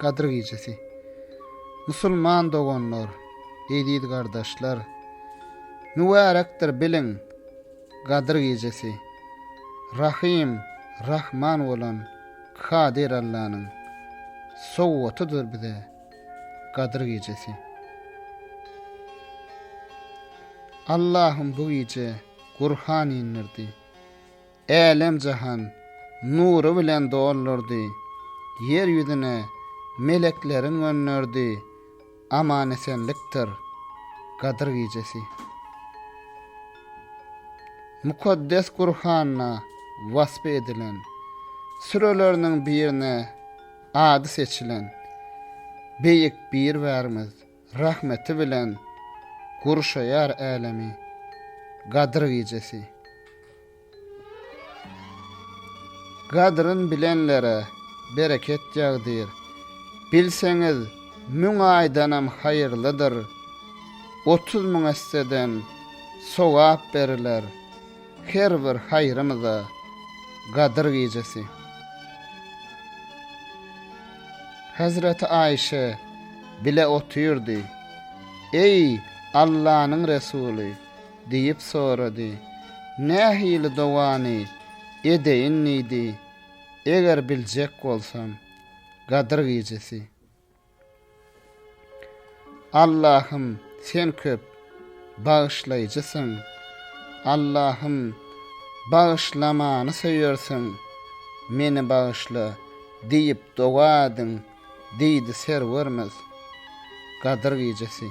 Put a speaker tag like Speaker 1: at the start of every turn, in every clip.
Speaker 1: Kadr gijesi. Musulman dogonlar, eýdid gardaşlar, mübarekdir bilin. Kadr gijesi. Rahim, Rahman bolan Kadir Allah'ın sowwatydyr bize Kadr gijesi. Allah'ım bu gije Kurhan inirdi. Elem jahan nuru bilen dolurdy. Yer ýüzüne meleklerin önnerdi aman esenliktir Kadir gecesi Mukaddes Kur'an'na vasf edilen sürelerinin birine adı seçilen beyik bir vermez rahmeti bilen kurşayar alemi Gadir gecesi Gadrın bilenlere bereket yağdır. Bilseniz, müň aýdanam haýyrlydyr. 30 müň esteden sowap beriler. Her bir haýrymyza gadyr gijesi. Hazreti Ayşe bile oturdu. Ey Allah'ın Resulü deyip soradı. Ne hili dovani edeyin nidi? Eger biljek olsam.'' Gadir gecesi. Allah'ım sen köp bağışlayıcısın. Allah'ım bağışlamanı seviyorsun. Meni bağışla deyip doğadın deydi serverimiz. Gadir gecesi.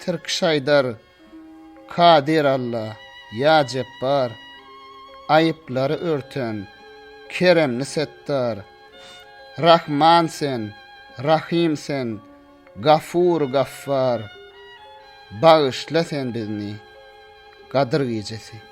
Speaker 1: Türk şaydar Kadir Allah ya Cebbar ayıpları örtün keremli settar Rahman sen Rahim sen Gafur gaffar. Bağışla sen bizni Kadir gecesi